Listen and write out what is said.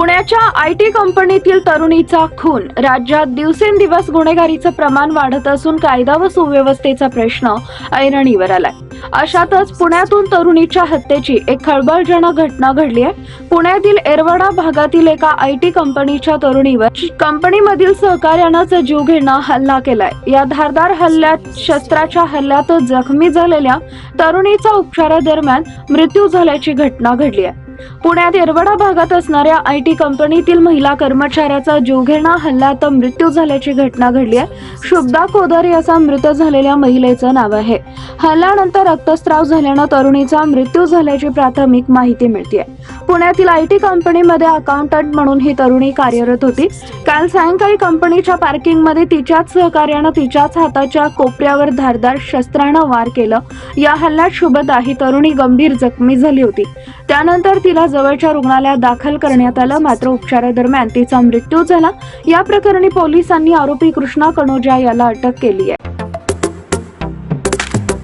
पुण्याच्या I T कंपनीतील तरुणीचा खून. राज्यात दिवसेंदिवस गुन्हेगारीचं प्रमाण वाढत असून कायदा व सुव्यवस्थेचा प्रश्न ऐरणीवर आलाय. अशातच पुण्यातून तरुणीच्या हत्येची एक खळबळजनक घटना घडली आहे. पुण्यातील एरवडा भागातील एका आय टी कंपनीच्या तरुणीवर कंपनीमधील सहकार्यानंच जीव घेणं हल्ला केलाय. या धारदार हल्ल्यात शस्त्राच्या हल्ल्यात जखमी झालेल्या तरुणीचा उपचारादरम्यान मृत्यू झाल्याची घटना घडली आहे. पुण्यात येरवडा भागात असणाऱ्या आय टी कंपनीतील महिला कर्मचाऱ्याचा जीवघेणा तर मृत्यू झाल्याची घटना घडली आहे. शुभदा कोदारी असा मृत झालेल्या महिलेचं नाव आहे. हल्ल्यानंतर रक्तस्राव झाल्यानं तरुणीचा मृत्यू झाल्याची प्राथमिक माहिती मिळते पुण्यातील आय टी कंपनीमध्ये अकाउंटंट म्हणून ही तरुणी कार्यरत होती. काल सायंकाळी कंपनीच्या पार्किंगमध्ये तिच्याच सहकार्यानं तिच्याच हाताच्या कोपऱ्यावर धारदार शस्त्रानं वार केलं. या हल्ल्यात शुभदा ही तरुणी गंभीर जखमी झाली होती. त्यानंतर तिला जवळच्या रुग्णालयात दाखल करण्यात आलं. मात्र उपचारादरम्यान तिचा मृत्यू झाला. या प्रकरणी पोलिसांनी आरोपी कृष्णा कनोजा याला अटक केली आहे.